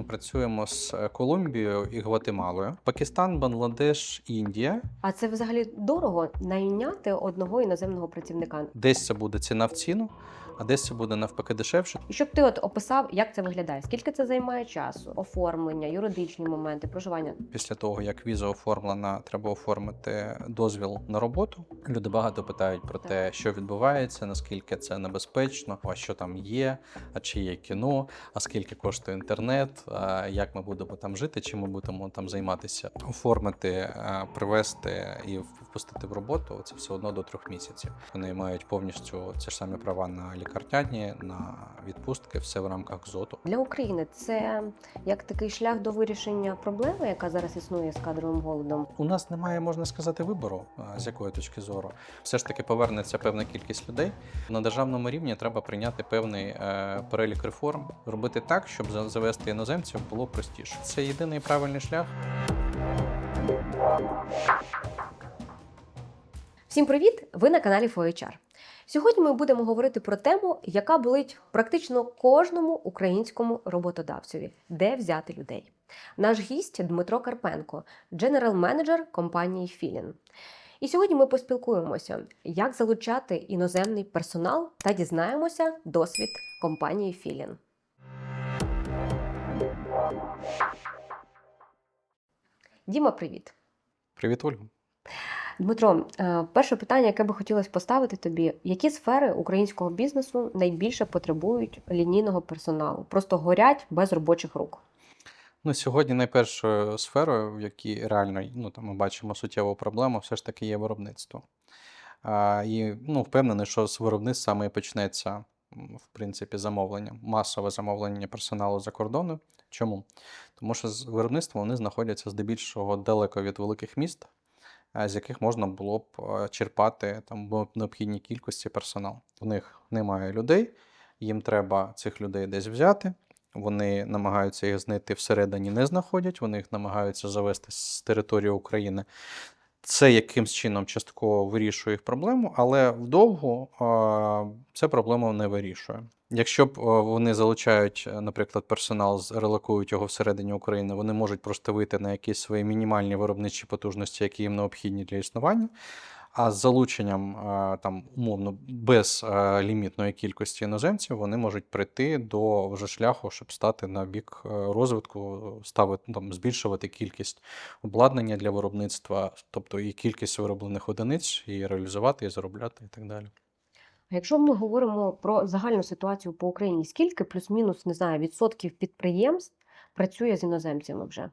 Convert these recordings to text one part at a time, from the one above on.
ми працюємо з е, Колумбією і Гватемалою. Пакистан, Бангладеш, Індія. А це взагалі дорого найняти одного іноземного працівника. Десь це буде ціна в ціну, а десь це буде навпаки дешевше. І щоб ти от описав, як це виглядає, скільки це займає часу, оформлення, юридичні моменти, проживання. Після того, як віза оформлена, треба оформити дозвіл на роботу. Люди багато питають про те, що відбувається, наскільки це небезпечно, а що там є, а чи є кіно, а скільки коштує інтернет, а як ми будемо там жити, чим ми будемо там займатися. Оформити, е, привезти і впустити в роботу це все одно до трьох місяців. Вони мають повністю ці ж самі права на лікарняні, на відпустки, все в рамках ЗОТу. Для України це як такий шлях до вирішення проблеми, яка зараз існує з кадровим голодом. У нас немає, можна сказати, вибору, з якої точки зору. Все ж таки повернеться певна кількість людей. На державному рівні треба прийняти певний е, перелік реформ, робити так, щоб завести іноземців було простіше. Це єдиний правильний шлях. Всім привіт! Ви на каналі FOHR. Сьогодні ми будемо говорити про тему, яка болить практично кожному українському роботодавцеві, де взяти людей. Наш гість Дмитро Карпенко, дженерал менеджер компанії Філін. І сьогодні ми поспілкуємося, як залучати іноземний персонал та дізнаємося досвід компанії Філін. Діма, привіт! Привіт, Ольга. Дмитро, е, перше питання, яке би хотілося поставити тобі: які сфери українського бізнесу найбільше потребують лінійного персоналу? Просто горять без робочих рук. Ну, сьогодні найпершою сферою, в якій реально ну, там, ми бачимо суттєву проблему, все ж таки є виробництво. А, і ну, впевнений, що з виробництва і почнеться в принципі замовлення, масове замовлення персоналу за кордону. Чому? Тому що з виробництвом вони знаходяться здебільшого далеко від великих міст, з яких можна було б черпати там необхідні кількості персонал. В них немає людей, їм треба цих людей десь взяти. Вони намагаються їх знайти всередині, не знаходять, вони їх намагаються завести з території України. Це якимсь чином частково вирішує їх проблему, але вдовго це проблему не вирішує. Якщо б вони залучають, е, наприклад, персонал, релокують його всередині України, вони можуть просто вийти на якісь свої мінімальні виробничі потужності, які їм необхідні для існування. А з залученням там умовно без лімітної кількості іноземців вони можуть прийти до вже шляху, щоб стати на бік е, розвитку, ставити там збільшувати кількість обладнання для виробництва, тобто і кількість вироблених одиниць, і реалізувати, і заробляти, і так далі. А якщо ми говоримо про загальну ситуацію по Україні, скільки плюс-мінус не знаю відсотків підприємств працює з іноземцями вже?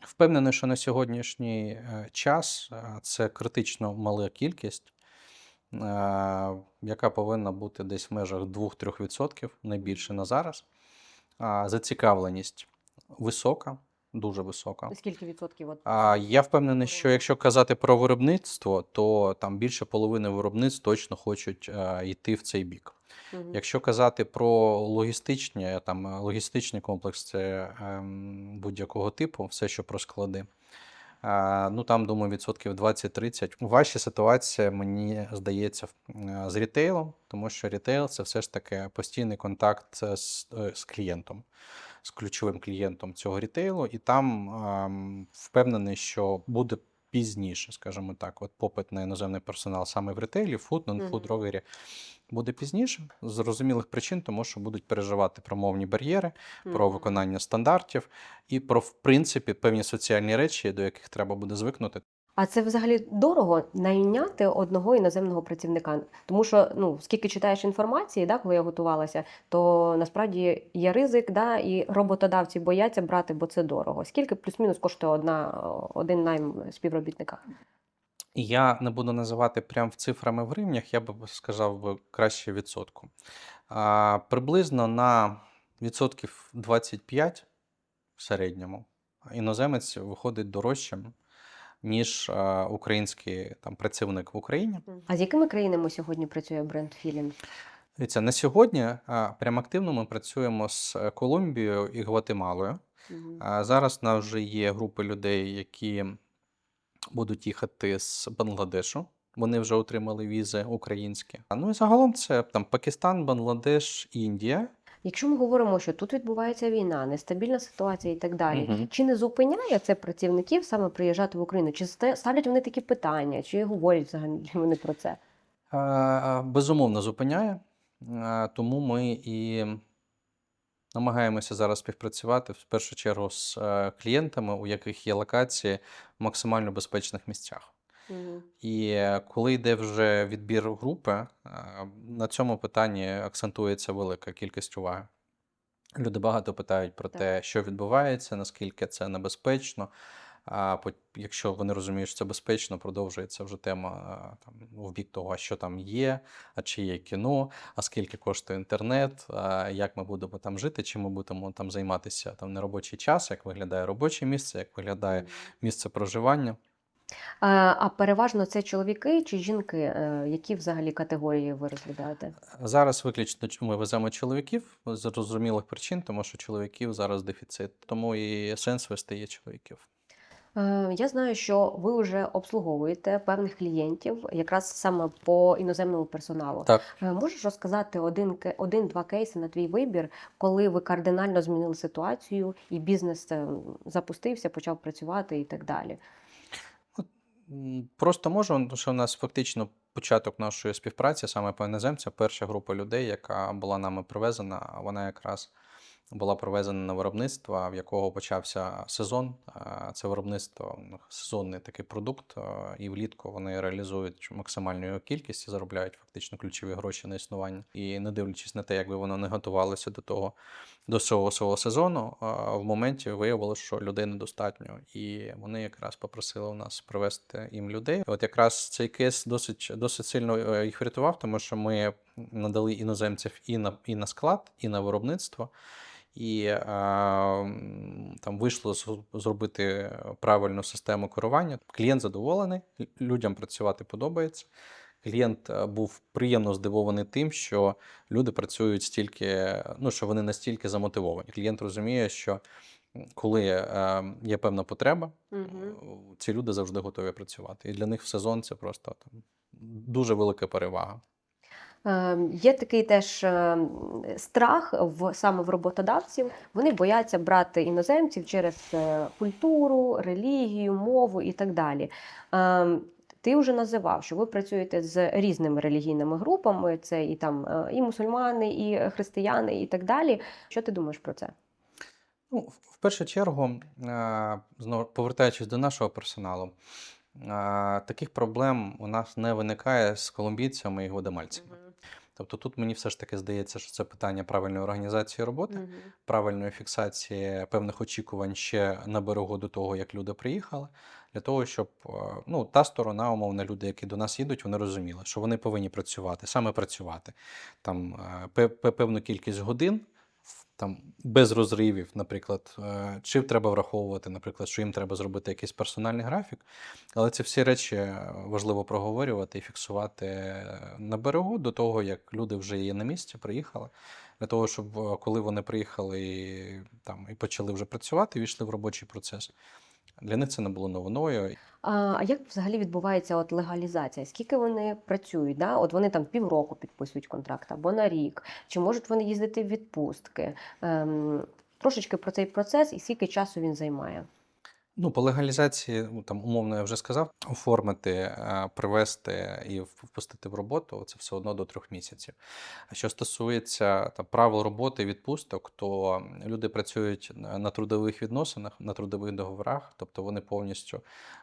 Впевнений, що на сьогоднішній е, час е, це критично мала кількість, е, яка повинна бути десь в межах 2-3%, найбільше на зараз. Зацікавленість висока, дуже висока. Скільки відсотків? От А я впевнений, що якщо казати про виробництво, то там більше половини виробництв точно хочуть е, йти в цей бік. Мгм. Якщо казати про логістичні, там е, логістичний комплекс, це ем, будь-якого типу, все, що про склади. е, Ну там, думаю, відсотків 20-30. Ваша ситуація, мені здається, з рітейлом, тому що рітейл це все ж таки постійний контакт з, з клієнтом, з ключовим клієнтом цього рітейлу, і там ем, впевнений, що буде пізніше, скажімо так, от попит на іноземний персонал саме в рітейлі, фуд, нон-фуд, ровері буде пізніше з зрозумілих причин, тому що будуть переживати про мовні бар'єри, про виконання стандартів і про, в принципі, певні соціальні речі, до яких треба буде звикнути. А це взагалі дорого найняти одного іноземного працівника. Тому що ну скільки читаєш інформації, да, коли я готувалася, то насправді є ризик, да, і роботодавці бояться брати, бо це дорого. Скільки плюс-мінус коштує одна один найм співробітника? Я не буду називати прям в цифрами в гривнях, я би сказав би краще відсотку. А, приблизно на відсотків 25 в середньому іноземець виходить дорожчим, ніж а, український там, працівник в Україні. А з якими країнами сьогодні працює бренд Філін? Дивіться, на сьогодні а, прям активно ми працюємо з е, Колумбією і Гватемалою. А Зараз в нас вже є групи людей, які будуть їхати з Бангладешу. Вони вже отримали візи українські. А, Ну і загалом це там Пакистан, Бангладеш, Індія. Якщо ми говоримо, що тут відбувається війна, нестабільна ситуація і так далі, Мгм. чи не зупиняє це працівників саме приїжджати в Україну? Чи ставлять вони такі питання, чи говорять взагалі вони про це? Е, Безумовно, зупиняє. Е, Тому ми і намагаємося зараз співпрацювати в першу чергу з е, клієнтами, у яких є локації в максимально безпечних місцях. І е, коли йде вже відбір групи, е, на цьому питанні акцентується велика кількість уваги. Люди багато питають про Так. те, що відбувається, наскільки це небезпечно. А якщо вони розуміють, що це безпечно, продовжується вже тема там, в бік того, а що там є, а чи є кіно, а скільки коштує інтернет, а як ми будемо там жити, чи ми будемо там займатися там на робочий час, як виглядає робоче місце, як виглядає місце проживання. А, переважно це чоловіки чи жінки? Е, Які взагалі категорії ви розглядаєте? Зараз виключно ми веземо чоловіків з зрозумілих причин, тому що чоловіків зараз дефіцит. Тому і сенс вести є чоловіків. Е, Я знаю, що ви вже обслуговуєте певних клієнтів, якраз саме по іноземному персоналу. Так. Е, Можеш розказати один один-два кейси на твій вибір, коли ви кардинально змінили ситуацію і бізнес запустився, почав працювати і так далі. Просто можу, тому що у нас фактично початок нашої співпраці саме по іноземцям, перша група людей, яка була нами привезена, вона якраз була привезена на виробництво, в якого почався сезон. Це виробництво ну, сезонний такий продукт, і влітку вони реалізують максимальну кількість і заробляють фактично ключові гроші на існування. І не дивлячись на те, якби воно не готувалося до того до цього свого сезону, в моменті виявилося, що людей недостатньо, і вони якраз попросили у нас привезти їм людей. От якраз цей кейс досить досить сильно е, їх врятував, тому що ми надали іноземців і на і на склад, і на виробництво. І е, там вийшло зробити правильну систему керування. Клієнт задоволений, людям працювати подобається. Клієнт е, був приємно здивований тим, що люди працюють стільки, ну що вони настільки замотивовані. Клієнт розуміє, що коли е, є певна потреба, е, ці люди завжди готові працювати. І для них в сезон це просто там дуже велика перевага. Е, Є такий теж е, страх в саме в роботодавців. Вони бояться брати іноземців через е, культуру, релігію, мову і так далі. Е, Ти вже називав, що ви працюєте з різними релігійними групами. Це і там е, і мусульмани, і християни, і так далі. Що ти думаєш про це? Ну, в першу чергу, знову повертаючись до нашого персоналу, таких проблем у нас не виникає з колумбійцями і гватемальцями. Тобто тут мені все ж таки здається, що це питання правильної організації роботи, правильної фіксації певних очікувань ще на берегу до того, як люди приїхали, для того, щоб е, ну, та сторона, умовно, люди, які до нас їдуть, вони розуміли, що вони повинні працювати, саме працювати там е, пе- пе- певну кількість годин. Там без розривів, наприклад, е, чи треба враховувати, наприклад, що їм треба зробити якийсь персональний графік, але ці всі речі е, важливо проговорювати і фіксувати на берегу до того, як люди вже є на місці, приїхали, для того, щоб е, коли вони приїхали і, там, і почали вже працювати, війшли в робочий процес. Для них це не було новиною. А як взагалі відбувається от легалізація? Скільки вони працюють? Да? От вони там півроку підписують контракт або на рік, чи можуть вони їздити в відпустки? Ем, трошечки про цей процес і скільки часу він займає? Ну, по легалізації, ну, там, умовно, я вже сказав, оформити, е, привести і впустити в роботу це все одно до трьох місяців. А що стосується та, правил роботи відпусток, то люди працюють на трудових відносинах, на трудових договорах, тобто вони повністю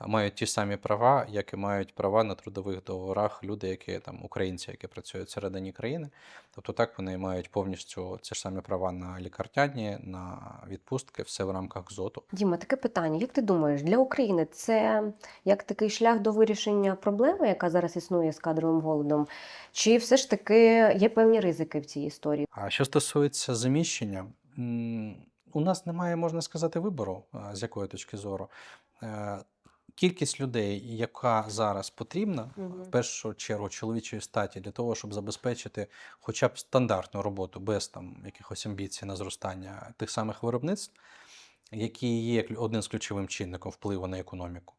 мають ті самі права, як і мають права на трудових договорах люди, які там українці, які працюють всередині країни. Тобто так вони мають повністю ці ж самі права на лікарняні, на відпустки, все в рамках ЗОТу. Діма, таке питання. Як ти думаєш, для України це як такий шлях до вирішення проблеми, яка зараз існує з кадровим голодом? Чи все ж таки є певні ризики в цій історії? А що стосується заміщення, у нас немає, можна сказати, вибору, з якої точки зору. Е, Кількість людей, яка зараз потрібна, Мгм. в першу чергу чоловічої статі, для того, щоб забезпечити хоча б стандартну роботу без там якихось амбіцій на зростання тих самих виробництв, які є одним з ключовим чинником впливу на економіку.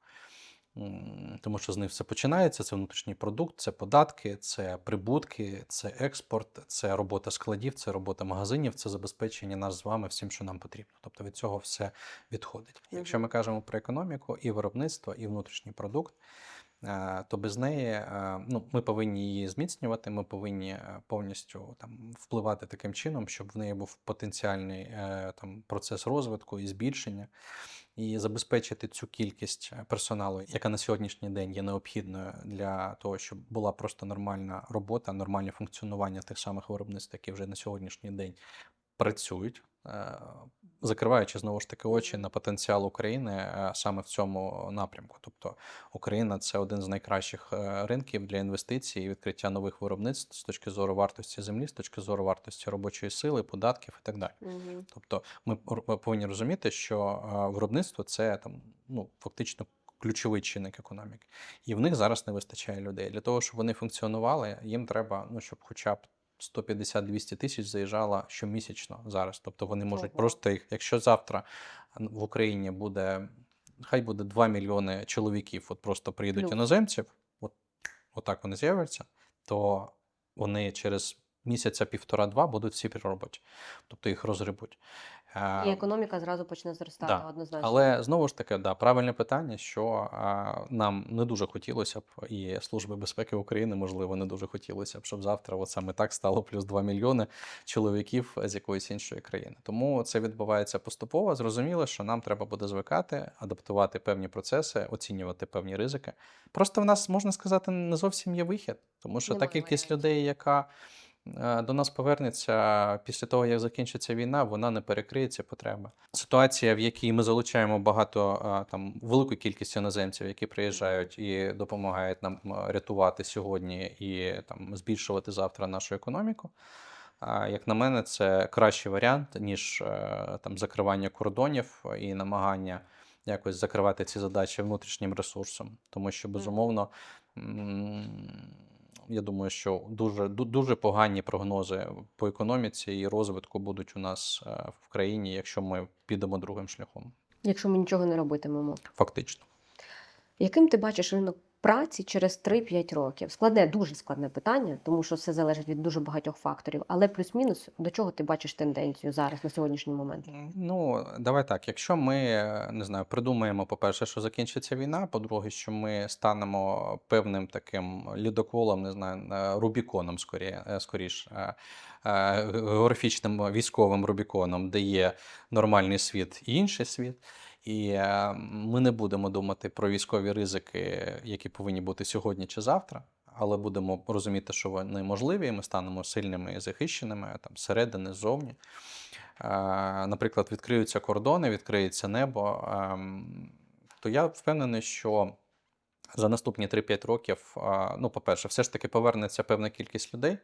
Тому що з них все починається: це внутрішній продукт, це податки, це прибутки, це експорт, це робота складів, це робота магазинів, це забезпечення нас з вами всім, що нам потрібно. Тобто від цього все відходить. Якщо ми кажемо про економіку, і виробництво, і внутрішній продукт, то без неї е, ну, ми повинні її зміцнювати, ми повинні е, повністю там, впливати таким чином, щоб в неї був потенціальний е, там, процес розвитку і збільшення. І забезпечити цю кількість е, персоналу, яка на сьогоднішній день є необхідною для того, щоб була просто нормальна робота, нормальне функціонування тих самих виробництв, які вже на сьогоднішній день працюють, е, закриваючи знову ж таки очі на потенціал України е, саме в цьому напрямку. Тобто Україна це один з найкращих е, ринків для інвестицій і відкриття нових виробництв з точки зору вартості землі, з точки зору вартості робочої сили, податків і так далі. Угу. Тобто ми повинні розуміти, що е, виробництво це там ну фактично ключовий чинник економіки, і в них зараз не вистачає людей. Для того, щоб вони функціонували, їм треба, ну щоб хоча б 150-200 тисяч заїжджало щомісячно зараз. Тобто вони можуть Ого. просто їх, якщо завтра в Україні буде, хай буде 2 мільйони чоловіків, от просто приїдуть Плюс. іноземців, от отак вони з'являться, то вони через місяця півтора-два будуть всі при роботі. Тобто їх розгребуть. Е, І економіка зразу почне зростати Да. однозначно. Але знову ж таки, да, правильне питання, що а, нам не дуже хотілося б, і Служби безпеки України, можливо, не дуже хотілося б, щоб завтра от саме так стало плюс 2 мільйони чоловіків з якоїсь іншої країни. Тому це відбувається поступово. Зрозуміло, що нам треба буде звикати, адаптувати певні процеси, оцінювати певні ризики. Просто в нас можна сказати, не зовсім є вихід, тому що та кількість людей, яка до нас повернеться після того, як закінчиться війна, вона не перекриє ці потреби. Ситуація, в якій ми залучаємо багато е, там велику кількість іноземців, які приїжджають і допомагають нам рятувати сьогодні і там збільшувати завтра нашу економіку. А, Як на мене, це кращий варіант, ніж е, там закривання кордонів і намагання якось закривати ці задачі внутрішнім ресурсом. Тому що, безумовно, я думаю, що дуже, дуже погані прогнози по економіці і розвитку будуть у нас е, в країні, якщо ми підемо другим шляхом. Якщо ми нічого не робитимемо. Фактично. Яким ти бачиш ринок праці через 3-5 років? Складне, дуже складне питання, тому що все залежить від дуже багатьох факторів. Але плюс-мінус до чого ти бачиш тенденцію зараз на сьогоднішній момент? Ну, давай так. Якщо ми е, не знаю, придумаємо, по-перше, що закінчиться війна, по-друге, що ми станемо певним таким лідоколом, не знаю, е, Рубіконом, скоріше, скоріш, е, географічним військовим Рубіконом, де є нормальний світ і інший світ. І е, ми не будемо думати про військові ризики, які повинні бути сьогодні чи завтра. Але будемо розуміти, що вони можливі, і ми станемо сильними і захищеними там зсередини, ззовні. Е, наприклад, відкриються кордони, відкриється небо, ем, то я впевнений, що за наступні 3-5 років, е, ну, по-перше, все ж таки повернеться певна кількість людей.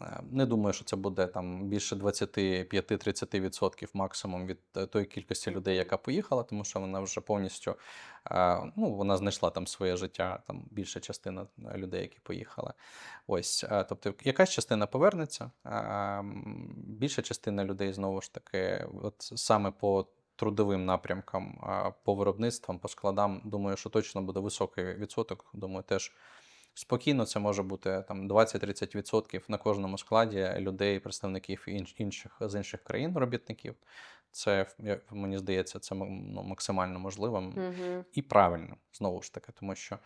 Е, Не думаю, що це буде там більше 25-30% максимум від е, тої кількості людей, яка поїхала, тому що вона вже повністю е, ну, вона знайшла там своє життя, там більша частина людей, які поїхали. Ось, тобто, якась частина повернеться, більша частина людей знову ж таки, от саме по трудовим напрямкам, по виробництвам, по складам, думаю, що точно буде високий відсоток. Думаю, теж спокійно це може бути там 20-30% на кожному складі людей, представників інших з інших країн робітників. Це мені здається, це ну, максимально можливим Угу. і правильно, знову ж таки, тому що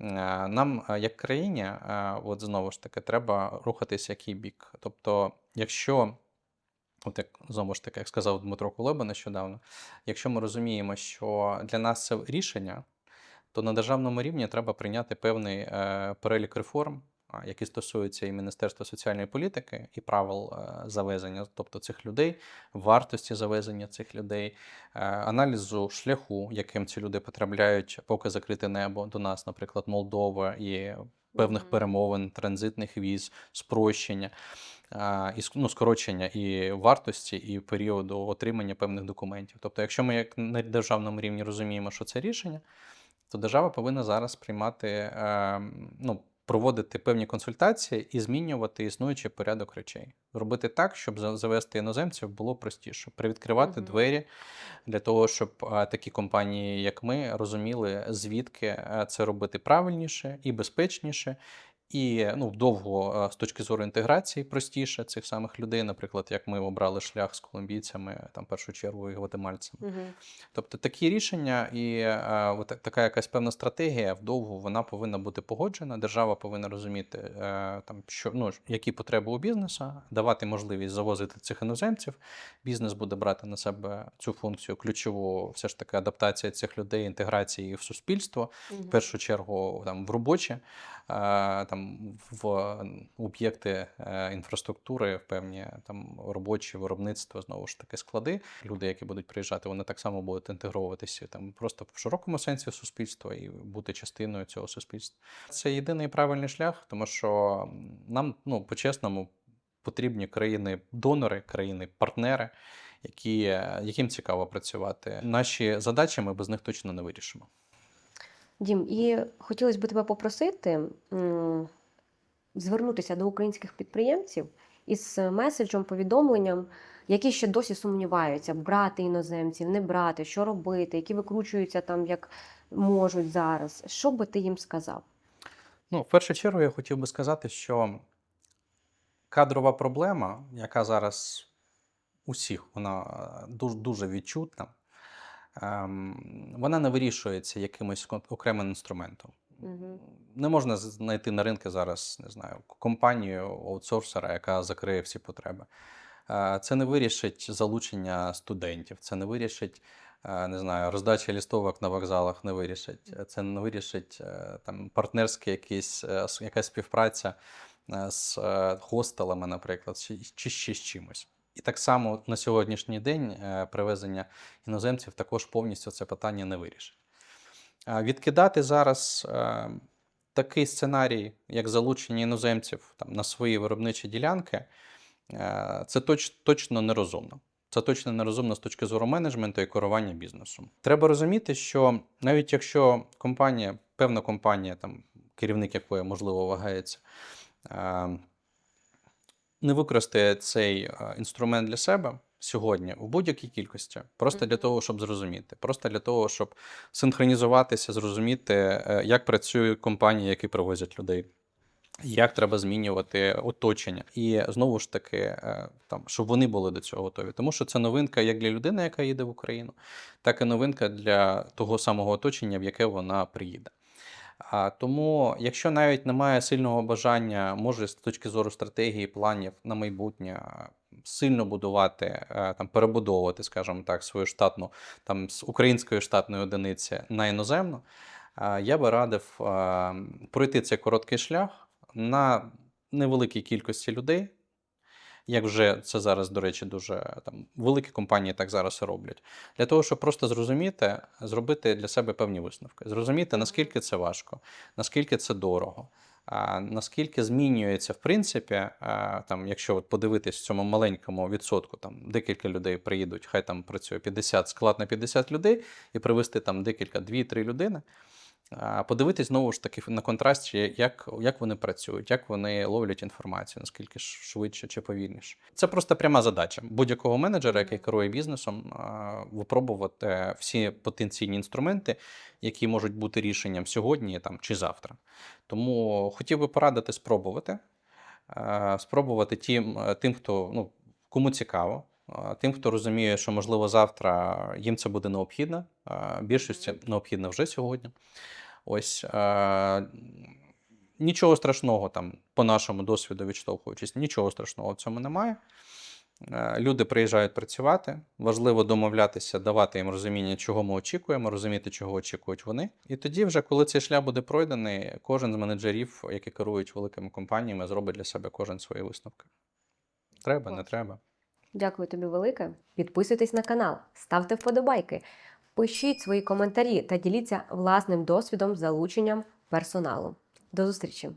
е, нам, е, як країні, е, от знову ж таки, треба рухатися який бік. Тобто, якщо, от як знову ж таки, як сказав Дмитро Кулеба нещодавно, якщо ми розуміємо, що для нас це рішення, то на державному рівні треба прийняти певний е, перелік реформ, які стосуються і Міністерства соціальної політики, і правил е, завезення, тобто цих людей, вартості завезення цих людей, е, аналізу шляху, яким ці люди потрапляють, поки закрите небо до нас, наприклад, Молдова і певних перемовин, транзитних віз, спрощення. а, І ну, скорочення і вартості, і періоду отримання певних документів. Тобто, якщо ми як на державному рівні розуміємо, що це рішення, то держава повинна зараз приймати, е, ну, проводити певні консультації і змінювати існуючий порядок речей. Робити так, щоб завести іноземців було простіше, привідкривати Мгм. двері для того, щоб е, такі компанії, як ми, розуміли, звідки е, це робити правильніше і безпечніше. І ну, довго е, з точки зору інтеграції простіше цих самих людей, наприклад, як ми обрали шлях з колумбійцями, там першу чергу і гватемальцями. Угу. Тобто такі рішення і е, от така якась певна стратегія вдовгу вона повинна бути погоджена. Держава повинна розуміти, е, там, що, ну, які потреби у бізнесу, давати можливість завозити цих іноземців. Бізнес буде брати на себе цю функцію ключову, все ж таки адаптація цих людей, інтеграції в суспільство в першу чергу там в робочі, е, там в об'єкти е, інфраструктури, в певні там робочі виробництва, знову ж таки склади. Люди, які будуть приїжджати, вони так само будуть інтегровуватися там просто в широкому сенсі в суспільство і бути частиною цього суспільства. Це єдиний правильний шлях, тому що нам ну по-чесному потрібні країни-донори, країни-партнери. Які, е, яким цікаво працювати. Наші задачі ми без них точно не вирішимо. Дім, і хотілося б тебе попросити звернутися до українських підприємців із меседжем, повідомленням, які ще досі сумніваються, брати іноземців, не брати, що робити, які викручуються там як можуть зараз. Що би ти їм сказав? Ну, в першу чергу, я хотів би сказати, що кадрова проблема, яка зараз усіх, вона е, дуже, дуже відчутна, вона не вирішується якимось окремим інструментом. Мгм. Не можна знайти на ринку зараз, не знаю, компанію аутсорсера, яка закриє всі потреби. Е, Це не вирішить залучення студентів, це не вирішить, е, не знаю, роздача лістовок на вокзалах не вирішить. Це не вирішить е, там партнерська якісь, якась співпраця з хостелами, наприклад, чи, чи ще з чимось. І так само на сьогоднішній день е, привезення іноземців також повністю це питання не вирішить. Відкидати зараз е, такий сценарій, як залучення іноземців там, на свої виробничі ділянки, е, це точ, точно нерозумно. Це точно нерозумно з точки зору менеджменту і керування бізнесом. Треба розуміти, що навіть якщо компанія, певна компанія, там, керівник якої можливо вагається, не використає цей е, інструмент для себе сьогодні в будь-якій кількості, просто для того, щоб зрозуміти, просто для того, щоб синхронізуватися, зрозуміти, е, як працюють компанії, які привозять людей. Як треба змінювати оточення, і знову ж таки, е, там, щоб вони були до цього готові. Тому що це новинка як для людини, яка їде в Україну, так і новинка для того самого оточення, в яке вона приїде. А, тому, якщо навіть немає сильного бажання, може з точки зору стратегії, планів на майбутнє сильно будувати, е, там перебудовувати, скажімо так, свою штатну там з української штатної одиниці на іноземну, е, я би радив е, пройти цей короткий шлях на невеликій кількості людей. Як вже це зараз, до речі, дуже там великі компанії так зараз і роблять, для того, щоб просто зрозуміти, зробити для себе певні висновки, зрозуміти, наскільки це важко, наскільки це дорого, а, наскільки змінюється, в принципі, а, там, якщо от подивитись в цьому маленькому відсотку, там декілька людей приїдуть, хай там працює 50, склад на 50 людей, і привезти там декілька, 2-3 людини. Подивитись знову ж таки на контрасті, як, як вони працюють, як вони ловлять інформацію, наскільки швидше чи повільніше. Це просто пряма задача будь-якого менеджера, який керує бізнесом, випробувати всі потенційні інструменти, які можуть бути рішенням сьогодні там, чи завтра. Тому хотів би порадити спробувати. Спробувати тим, тим, хто ну, кому цікаво, тим, хто розуміє, що можливо завтра їм це буде необхідно. Більшості необхідно вже сьогодні. Ось нічого страшного там, по нашому досвіду відштовхуючись, нічого страшного в цьому немає. Люди приїжджають працювати. Важливо домовлятися, давати їм розуміння, чого ми очікуємо, розуміти, чого очікують вони. І тоді, вже коли цей шлях буде пройдений, кожен з менеджерів, які керують великими компаніями, зробить для себе кожен свої висновки. Треба, не треба. Дякую тобі велике. Підписуйтесь на канал, ставте вподобайки, пишіть свої коментарі та діліться власним досвідом залученням персоналу. До зустрічі!